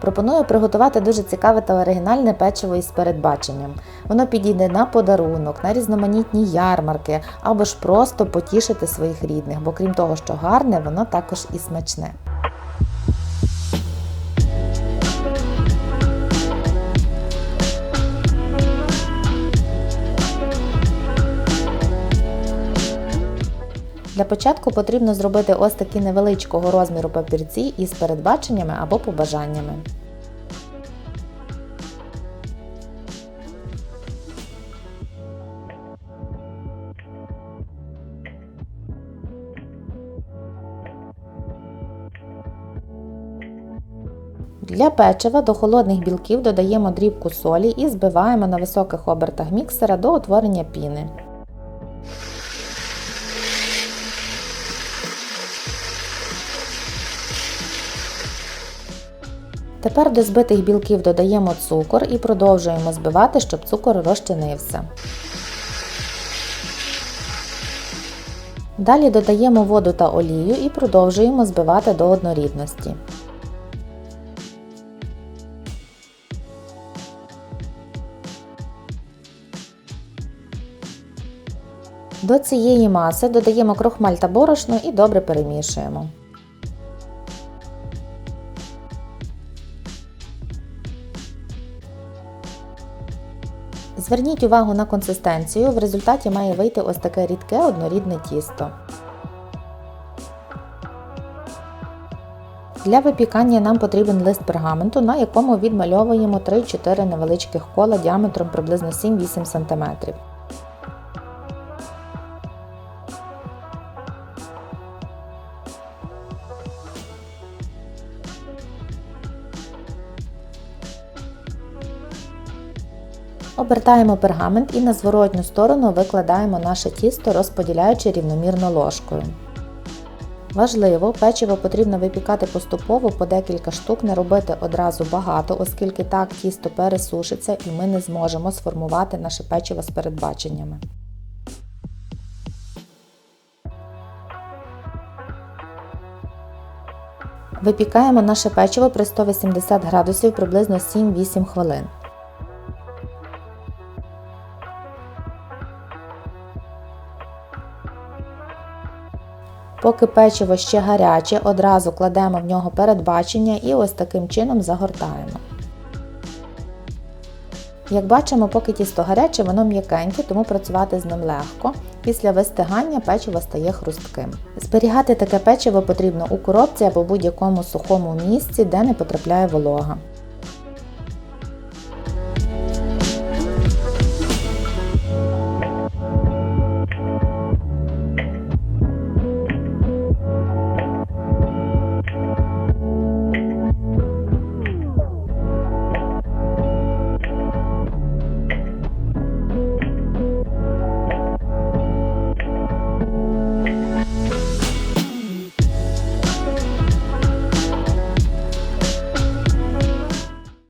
Пропоную приготувати дуже цікаве та оригінальне печиво із передбаченням. Воно підійде на подарунок, на різноманітні ярмарки або ж просто потішити своїх рідних, бо крім того, що гарне, воно також і смачне. Для початку потрібно зробити ось такі невеличкого розміру папірці із передбаченнями або побажаннями. Для печива до холодних білків додаємо дрібку солі і збиваємо на високих обертах міксера до утворення піни. Тепер до збитих білків додаємо цукор і продовжуємо збивати, щоб цукор розчинився. Далі додаємо воду та олію і продовжуємо збивати до однорідності. До цієї маси додаємо крохмаль та борошно і добре перемішуємо. Зверніть увагу на консистенцію, в результаті має вийти ось таке рідке однорідне тісто. Для випікання нам потрібен лист пергаменту, на якому відмальовуємо 3-4 невеличких кола діаметром приблизно 7-8 см. Обертаємо пергамент і на зворотню сторону викладаємо наше тісто, розподіляючи рівномірно ложкою. Важливо, печиво потрібно випікати поступово по декілька штук, не робити одразу багато, оскільки так тісто пересушиться і ми не зможемо сформувати наше печиво з передбаченнями. Випікаємо наше печиво при 180 градусів приблизно 7-8 хвилин. Поки печиво ще гаряче, одразу кладемо в нього передбачення і ось таким чином загортаємо. Як бачимо, поки тісто гаряче, воно м'якеньке, тому працювати з ним легко. Після вистигання печиво стає хрустким. Зберігати таке печиво потрібно у коробці або будь-якому сухому місці, де не потрапляє волога.